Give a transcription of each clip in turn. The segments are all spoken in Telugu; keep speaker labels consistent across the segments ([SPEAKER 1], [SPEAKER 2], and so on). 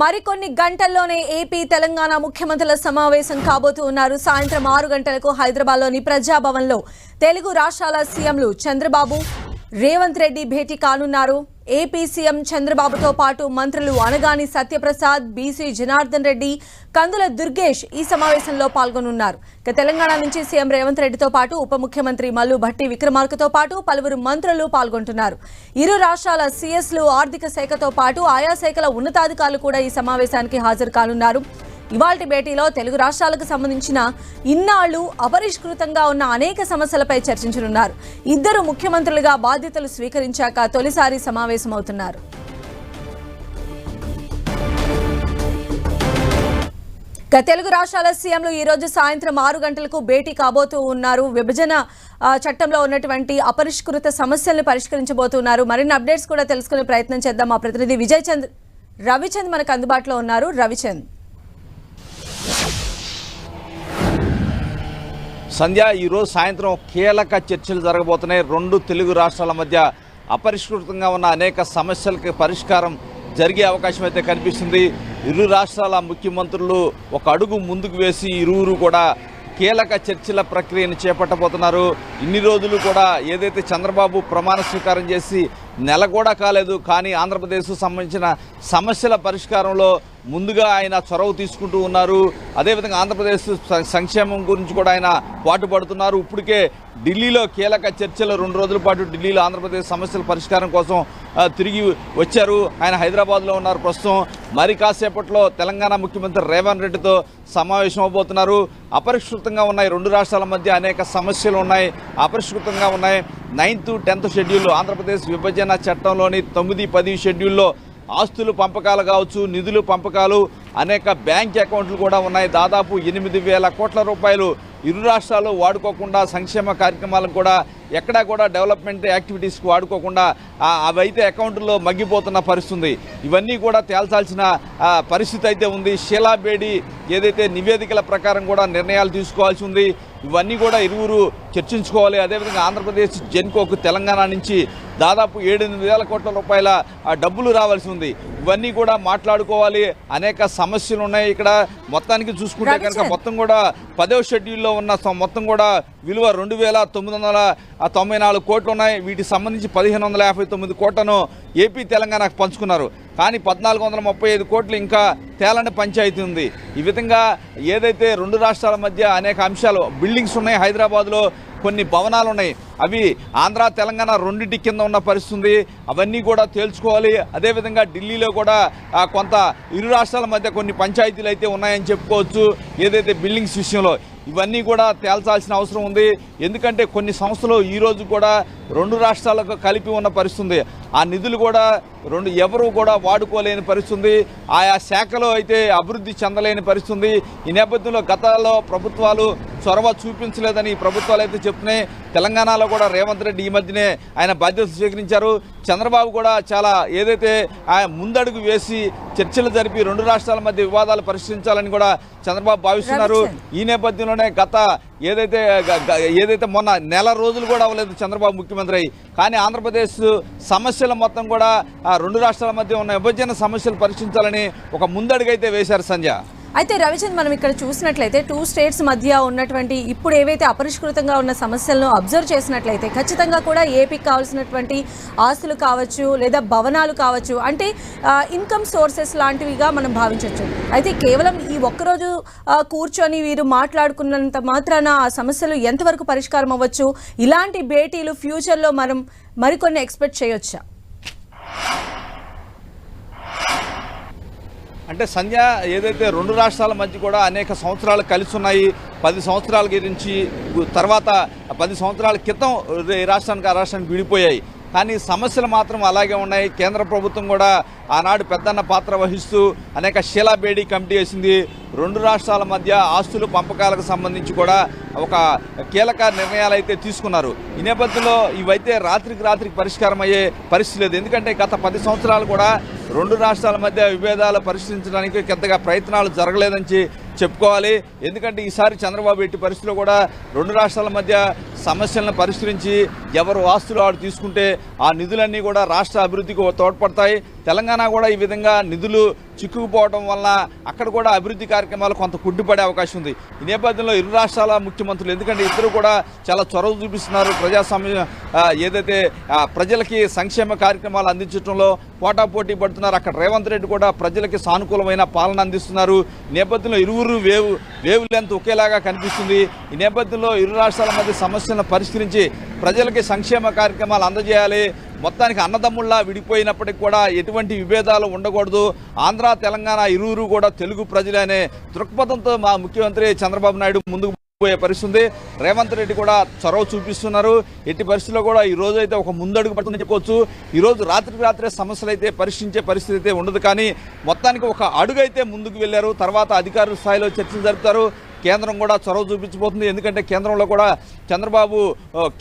[SPEAKER 1] మరికొన్ని గంటల్లోనే ఏపీ తెలంగాణ ముఖ్యమంత్రుల సమావేశం కాబోతూ ఉన్నారు. సాయంత్రం ఆరు గంటలకు హైదరాబాద్లోని ప్రజాభవన్లో తెలుగు రాష్ట్రాల సీఎంలు చంద్రబాబు రేవంత్ రెడ్డి భేటీ కానున్నారు. ఏపీ సీఎం చంద్రబాబుతో పాటు మంత్రులు అనగాని సత్యప్రసాద్ బీసీ జనార్దన్ రెడ్డి కందుల దుర్గేష్ ఈ సమావేశంలో పాల్గొనున్నారు. ఇక తెలంగాణ నుంచి సీఎం రేవంత్ రెడ్డితో పాటు ఉప ముఖ్యమంత్రి మల్లు భట్టి విక్రమార్కతో పాటు పలువురు మంత్రులు పాల్గొంటున్నారు. ఇరు రాష్ట్రాల సీఎస్లు ఆర్థిక శాఖతో పాటు ఆయా శాఖల ఉన్నతాధికారులు కూడా ఈ సమావేశానికి హాజరు కానున్నారు. ఇవాల్టి భేటీలో తెలుగు రాష్ట్రాలకు సంబంధించిన ఇన్నాళ్ళు అపరిష్కృతంగా ఉన్న అనేక సమస్యలపై చర్చించనున్నారు. ఇద్దరు ముఖ్యమంత్రులుగా బాధ్యతలు స్వీకరించాక తొలిసారి సమావేశమవుతున్నారు. తెలుగు రాష్ట్రాల సీఎంలు ఈ రోజు సాయంత్రం ఆరు గంటలకు భేటీ కాబోతూ ఉన్నారు. విభజన చట్టంలో ఉన్నటువంటి అపరిష్కృత సమస్యలను పరిష్కరించబోతున్నారు. మరిన్ని అప్డేట్స్ కూడా తెలుసుకునే ప్రయత్నం చేద్దాం. మా ప్రతినిధి విజయ్ చంద్ రవిచంద్ మనకు అందుబాటులో ఉన్నారు. రవిచంద్.
[SPEAKER 2] సంధ్య ఈరోజు సాయంత్రం కీలక చర్చలు జరగబోతున్నాయి. రెండు తెలుగు రాష్ట్రాల మధ్య అపరిష్కృతంగా ఉన్న అనేక సమస్యలకు పరిష్కారం జరిగే అవకాశం అయితే కనిపిస్తుంది. ఇరు రాష్ట్రాల ముఖ్యమంత్రులు ఒక అడుగు ముందుకు వేసి ఇరువురు కూడా కీలక చర్చల ప్రక్రియను చేపట్టబోతున్నారు. ఇన్ని రోజులు కూడా ఏదైతే చంద్రబాబు ప్రమాణ స్వీకారం చేసి నెల కూడా కాలేదు కానీ ఆంధ్రప్రదేశ్కు సంబంధించిన సమస్యల పరిష్కారంలో ముందుగా ఆయన చొరవ తీసుకుంటూ ఉన్నారు. అదేవిధంగా ఆంధ్రప్రదేశ్ సంక్షేమం గురించి కూడా ఆయన పాటుపడుతున్నారు ఇప్పటికే ఢిల్లీలో కీలక చర్చలు రెండు రోజుల పాటు ఢిల్లీలో ఆంధ్రప్రదేశ్ సమస్యల పరిష్కారం కోసం తిరిగి వచ్చారు. ఆయన హైదరాబాద్లో ఉన్నారు ప్రస్తుతం. మరి కాసేపట్లో తెలంగాణ ముఖ్యమంత్రి రేవంత్ రెడ్డితో సమావేశం అవబోతున్నారు. అపరిష్కృతంగా ఉన్నాయి. రెండు రాష్ట్రాల మధ్య అనేక సమస్యలు ఉన్నాయి. అపరిష్కృతంగా ఉన్నాయి. నైన్త్ టెన్త్ షెడ్యూల్ ఆంధ్రప్రదేశ్ విభజన చట్టంలోని తొమ్మిది పది షెడ్యూల్లో ఆస్తులు పంపకాలు కావచ్చు నిధులు పంపకాలు అనేక బ్యాంక్ అకౌంట్లు కూడా ఉన్నాయి. దాదాపు ఎనిమిది వేల కోట్ల రూపాయలు ఇరు రాష్ట్రాలు వాడుకోకుండా సంక్షేమ కార్యక్రమాలకు కూడా ఎక్కడా కూడా డెవలప్మెంట్ యాక్టివిటీస్కి వాడుకోకుండా అవైతే అకౌంట్లో మగ్గిపోతున్న పరిస్థితి ఉంది ఇవన్నీ కూడా తేల్చాల్సిన పరిస్థితి అయితే ఉంది. షీలాబేడి ఏదైతే నివేదికల ప్రకారం కూడా నిర్ణయాలు తీసుకోవాల్సి ఉంది. ఇవన్నీ కూడా ఇరువురు చర్చించుకోవాలి. అదేవిధంగా ఆంధ్రప్రదేశ్ జెన్కోకు తెలంగాణ నుంచి దాదాపు ఏడెనిమిది వేల కోట్ల రూపాయల ఆ, డబ్బులు రావాల్సి ఉంది. ఇవన్నీ కూడా మాట్లాడుకోవాలి. అనేక సమస్యలు ఉన్నాయి ఇక్కడ. మొత్తానికి చూసుకుంటే కనుక. మొత్తం కూడా పదవ షెడ్యూల్లో ఉన్న మొత్తం కూడా విలువ రెండు వేల తొమ్మిది వందల తొంభై నాలుగు కోట్లు ఉన్నాయి. వీటికి సంబంధించి పదిహేను వందల యాభై తొమ్మిది కోట్లను ఏపీ తెలంగాణకు పంచుకున్నారు. కానీ పద్నాలుగు వందల ముప్పై ఐదు కోట్లు ఇంకా తేలని పంచాయతీ ఉంది ఈ విధంగా ఏదైతే రెండు రాష్ట్రాల మధ్య అనేక అంశాలు బిల్డింగ్స్ ఉన్నాయి హైదరాబాద్లో కొన్ని భవనాలు ఉన్నాయి. అవి ఆంధ్ర తెలంగాణ రెండింటి కింద ఉన్న పరిస్థితి అవన్నీ కూడా తేల్చుకోవాలి. అదేవిధంగా ఢిల్లీలో కూడా కొంత ఇరు రాష్ట్రాల మధ్య కొన్ని పంచాయతీలు అయితే ఉన్నాయని చెప్పుకోవచ్చు. ఏదైతే బిల్డింగ్స్ విషయంలో ఇవన్నీ కూడా తేల్చాల్సిన అవసరం ఉంది. ఎందుకంటే కొన్ని సంస్థలు ఈ రోజు కూడా రెండు రాష్ట్రాలకు కలిపి ఉన్న పరిస్థితి ఆ నిధులు కూడా రెండు ఎవరు కూడా వాడుకోలేని పరిస్థితి ఉంది ఆయా శాఖలో అయితే అభివృద్ధి చెందలేని పరిస్థితి ఉంది ఈ నేపథ్యంలో గతంలో ప్రభుత్వాలు చొరవ చూపించలేదని ఈ ప్రభుత్వాలు అయితే చెప్తున్నాయి. తెలంగాణలో కూడా రేవంత్ రెడ్డి ఈ మధ్యనే ఆయన బాధ్యతలు స్వీకరించారు. చంద్రబాబు కూడా చాలా ఏదైతే ఆయన ముందడుగు వేసి చర్చలు జరిపి రెండు రాష్ట్రాల మధ్య వివాదాలు పరిష్కరించాలని కూడా చంద్రబాబు భావిస్తున్నారు. ఈ నేపథ్యంలోనే గత ఏదైతే ఏదైతే మొన్న నెల రోజులు కూడా అవ్వలేదు చంద్రబాబు ముఖ్యమంత్రి అయ్యి కానీ ఆంధ్రప్రదేశ్ సమస్యల మొత్తం కూడా రెండు రాష్ట్రాల మధ్య ఉన్న విభజన సమస్యలు పరిష్కరించాలని ఒక ముందడుగు అయితే వేశారు సంజయ్
[SPEAKER 1] అయితే రవిచంద్ మనం ఇక్కడ చూసినట్లయితే టూ స్టేట్స్ మధ్య ఉన్నటువంటి ఇప్పుడు ఏవైతే అపరిష్కృతంగా ఉన్న సమస్యలను అబ్జర్వ్ చేసినట్లయితే ఖచ్చితంగా కూడా ఏపీకి కావాల్సినటువంటి ఆస్తులు కావచ్చు లేదా భవనాలు కావచ్చు అంటే ఇన్కమ్ సోర్సెస్ లాంటివిగా మనం భావించవచ్చు. అయితే కేవలం ఈ ఒక్కరోజు కూర్చొని వీరు మాట్లాడుకున్నంత మాత్రాన ఆ సమస్యలు ఎంతవరకు పరిష్కారం అవ్వచ్చు? ఇలాంటి భేటీలు ఫ్యూచర్లో మనం మరికొన్ని ఎక్స్పెక్ట్ చేయొచ్చా?
[SPEAKER 2] అంటే సంధ్య ఏదైతే రెండు రాష్ట్రాల మధ్య కూడా అనేక సంవత్సరాలు కలిసి ఉన్నాయి పది సంవత్సరాల గురించి తర్వాత పది సంవత్సరాల క్రితం ఈ రాష్ట్రానికి ఆ రాష్ట్రానికి విడిపోయాయి. కానీ సమస్యలు మాత్రం అలాగే ఉన్నాయి. కేంద్ర ప్రభుత్వం కూడా ఆనాడు పెద్దన్న పాత్ర వహిస్తూ అనేక శిలాబేడి కమిటీ వేసింది. రెండు రాష్ట్రాల మధ్య ఆస్తులు పంపకాలకు సంబంధించి కూడా ఒక కీలక నిర్ణయాలు అయితే తీసుకున్నారు. ఈ నేపథ్యంలో ఇవైతే రాత్రికి రాత్రికి పరిష్కారం అయ్యే పరిస్థితి లేదు. ఎందుకంటే గత పది సంవత్సరాలు కూడా రెండు రాష్ట్రాల మధ్య విభేదాలు పరిష్కరించడానికి పెద్దగా ప్రయత్నాలు జరగలేదని చెప్పుకోవాలి. ఎందుకంటే ఈసారి చంద్రబాబు ఎట్టి పరిస్థితిలో కూడా రెండు రాష్ట్రాల మధ్య సమస్యలను పరిష్కరించి ఎవరు ఆస్తులు ఆడు తీసుకుంటే ఆ నిధులన్నీ కూడా రాష్ట్ర అభివృద్ధికి తోడ్పడతాయి. తెలంగాణ కూడా ఈ విధంగా నిధులు చిక్కుకుపోవడం వలన అక్కడ కూడా అభివృద్ధి కార్యక్రమాలు కొంత కుడ్డుపడే అవకాశం ఉంది. ఈ నేపథ్యంలో ఇరు రాష్ట్రాల ముఖ్యమంత్రులు ఎందుకంటే ఇద్దరు కూడా చాలా చొరవ చూపిస్తున్నారు. ప్రజాస్వామ్య ఏదైతే ప్రజలకి సంక్షేమ కార్యక్రమాలు అందించడంలో పోటాపోటీ పడుతున్నారు. అక్కడ రేవంత్ రెడ్డి కూడా ప్రజలకి సానుకూలమైన పాలన అందిస్తున్నారు. నేపథ్యంలో ఇరువురు వేవ్ వేవ్ లెంత్ ఒకేలాగా కనిపిస్తుంది. ఈ నేపథ్యంలో ఇరు రాష్ట్రాల మధ్య సమస్యలను పరిష్కరించి ప్రజలకి సంక్షేమ కార్యక్రమాలు అందజేయాలి. మొత్తానికి అన్నదమ్ముల్లా విడిపోయినప్పటికి కూడా ఎటువంటి విభేదాలు ఉండకూడదు. ఆంధ్ర తెలంగాణ ఇరువురు కూడా తెలుగు ప్రజలనే దృక్పథంతో మా ముఖ్యమంత్రి చంద్రబాబు నాయుడు ముందుకు పోయే పరిస్థితి రేవంత్ రెడ్డి కూడా చొరవ చూపిస్తున్నారు. ఎట్టి పరిస్థితుల్లో కూడా ఈ రోజు అయితే ఒక ముందడుగు పడుతుందని చెప్పుకోవచ్చు ఈరోజు రాత్రికి రాత్రే సమస్యలు అయితే పరిష్కరించే పరిస్థితి అయితే ఉండదు. కానీ మొత్తానికి ఒక అడుగు అయితే ముందుకు వెళ్ళారు. తర్వాత అధికారుల స్థాయిలో చర్చలు జరుపుతారు. కేంద్రం కూడా చొరవ చూపించబోతుంది. ఎందుకంటే కేంద్రంలో కూడా చంద్రబాబు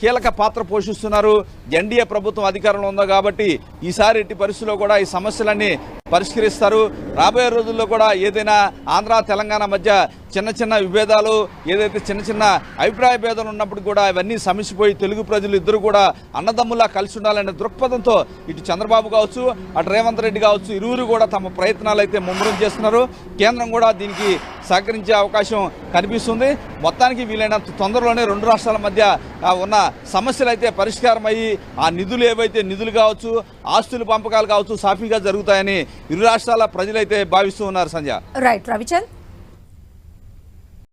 [SPEAKER 2] కీలక పాత్ర పోషిస్తున్నారు. ఎన్డీఏ ప్రభుత్వం అధికారంలో ఉందో కాబట్టి ఈసారి ఎట్టి పరిస్థితుల్లో కూడా ఈ సమస్యలన్నీ పరిష్కరిస్తారు. రాబోయే రోజుల్లో కూడా ఏదైనా ఆంధ్ర తెలంగాణ మధ్య చిన్న చిన్న విభేదాలు ఏదైతే చిన్న చిన్న అభిప్రాయ భేదాలు ఉన్నప్పుడు కూడా ఇవన్నీ సమిసిపోయి తెలుగు ప్రజలు ఇద్దరు కూడా అన్నదమ్ములా కలిసి ఉండాలనే దృక్పథంతో ఇటు చంద్రబాబు కావచ్చు అటు రేవంత్ రెడ్డి కావచ్చు ఇరువురు కూడా తమ ప్రయత్నాలు అయితే ముమ్మరం చేస్తున్నారు. కేంద్రం కూడా దీనికి సహకరించే అవకాశం కనిపిస్తుంది. మొత్తానికి వీలైనంత తొందరలోనే రెండు రాష్ట్రాల మధ్య ఉన్న సమస్యలు అయితే పరిష్కారం అయ్యి ఆ నిధులు ఏవైతే నిధులు కావచ్చు ఆస్తుల పంపకాలు కావచ్చు సాఫీగా జరుగుతాయని ఇరు రాష్ట్రాల ప్రజలైతే భావిస్తూ ఉన్నారు సంజయ్
[SPEAKER 1] రైట్ రవిచంద్